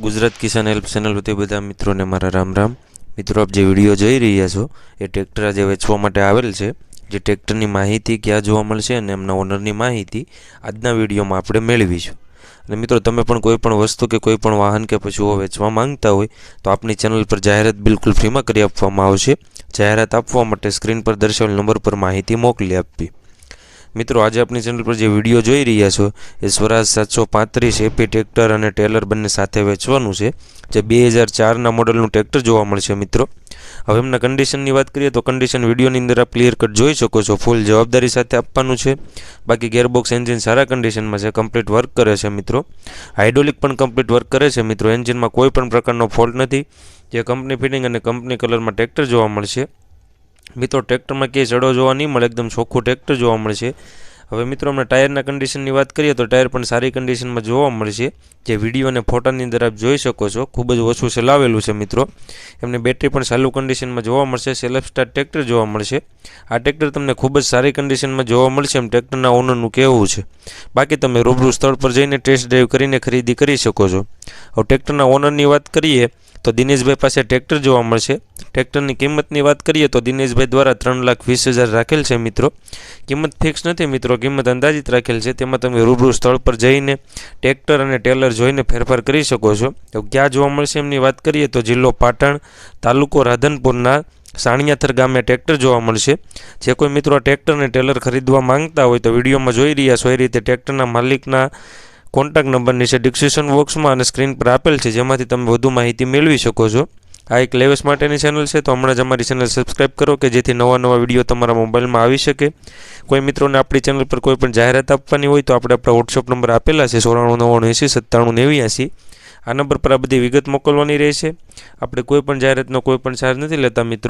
ગુજરાત કિસાન help channel વતી બધા મિત્રોને મારા રામ રામ. મિત્રો, આપ જે વીડિયો જોઈ રહ્યા છો, એ ટ્રેક્ટર આજે વેચવા માટે આવેલ છે. જે ટ્રેક્ટરની માહિતી ક્યાં જોવા મળશે અને એમના ઓનરની માહિતી આજના વિડીયોમાં આપણે મેળવીશું. અને મિત્રો, તમે પણ કોઈ પણ વસ્તુ કે કોઈ પણ વાહન કે પશુઓ વેચવા માંગતા હોય, તો આપની ચેનલ પર જાહેરાત બિલકુલ ફ્રીમાં કરી આપવામાં આવશે. જાહેરાત આપવા માટે સ્ક્રીન પર દર્શાવેલ નંબર પર માહિતી મોકલી આપવી. મિત્રો, આજે આપણી ચેનલ પર જે વીડિયો જોઈ રહ્યા છો, એ સ્વરાજ સાતસો પાંત્રીસ એપી ટ્રેક્ટર અને ટેલર બંને સાથે વેચવાનું છે, જે બે હજાર ચારના મોડલનું ટ્રેક્ટર જોવા મળશે, મિત્રો. હવે એમના કન્ડિશનની વાત કરીએ તો કન્ડિશન વિડીયોની અંદર આપ ક્લિયર કટ જોઈ શકો છો ફૂલ જવાબદારી સાથે આપવાનું છે. બાકી ગેરબોક્સ એન્જિન સારા કન્ડિશનમાં છે કમ્પ્લીટ વર્ક કરે છે, મિત્રો. હાઇડ્રોલિક પણ કમ્પ્લીટ વર્ક કરે છે, મિત્રો. એન્જિનમાં કોઈ પણ પ્રકારનો ફોલ્ટ નથી. જે કંપની ફિટિંગ અને કંપની કલરમાં ટ્રેક્ટર જોવા મળશે. મિત્રો, ટ્રેક્ટરમાં ક્યાંય જડો જોવા નહીં મળે, એકદમ ચોખ્ખું ટ્રેક્ટર જોવા મળશે હવે મિત્રો અમે ટાયરના કન્ડિશનની વાત કરીએ તો ટાયર પણ સારી કન્ડિશનમાં જોવા મળશે જે વીડિયો અને ફોટાની અંદર આપ જોઈ શકો છો, ખૂબ જ ઓછું ચલાવેલું છે મિત્રો. એમની બેટરી પણ સારું કન્ડિશનમાં જોવા મળશે, સેલ્ફ સ્ટાર્ટ ટ્રેક્ટર જોવા મળશે. આ ટ્રેક્ટર તમને ખૂબ જ સારી કન્ડિશનમાં જોવા મળશે એમ ટ્રેક્ટરના ઓનરનું કહેવું છે. બાકી તમે રૂબરૂ સ્થળ પર જઈને ટેસ્ટ ડ્રાઈવ કરીને ખરીદી કરી શકો છો. હવે ટ્રેક્ટરના ઓનરની વાત કરીએ તો દિનેશભાઈ પાસે ટ્રેક્ટર જોવા મળશે. ટ્રેક્ટરની કિંમતની વાત કરીએ તો દિનેશભાઈ દ્વારા ત્રણ લાખ વીસ હજાર રાખેલ છે મિત્રો. કિંમત ફિક્સ નથી મિત્રો, કિંમત અંદાજિત રાખેલ છે. તેમાં તમે રૂબરૂ સ્થળ પર જઈને ટ્રેક્ટર અને ટેલર જોઈને ફેરફાર કરી શકો છો. તો ક્યાં જોવા મળશે એમની વાત કરીએ તો જિલ્લો પાટણ, તાલુકો રાધનપુરના, સાણિયાથર ગામે ટ્રેક્ટર જોવા મળશે. જે કોઈ મિત્રો ટ્રેક્ટર અને ટેલર ખરીદવા માંગતા હોય તો વિડીયોમાં જોઈ રહ્યા છો. એ રીતે ટ્રેક્ટરના માલિકના કોન્ટેક્ટ નંબર નીચે ડિસ્ક્રિપ્શન બોક્સમાં અને સ્ક્રીન પર આપેલ છે, જેમાંથી તમે વધુ માહિતી મેળવી શકો છો. આ એક લેવેસ માટેની ચેનલ છે, તો હમણાં જ અમારી ચેનલ સબસ્ક્રાઈબ કરો કે જેથી નવા નવા વીડિયો તમારા મોબાઈલમાં આવી શકે. કોઈ મિત્રોને આપણી ચેનલ પર કોઈ પણ જાહેરાત આપવાની હોય તો આપણે આપણા વોટ્સઅપ નંબર આપેલા છે, સોળાણું નવ્વાણું એંસી સત્તાણું નેવ્યાસી આ નંબર પર આ બધી વિગત મોકલવાની રહેશે. આપણે કોઈ પણ જાહેરાતનો કોઈ પણ ચાર્જ નથી લેતા, મિત્રો.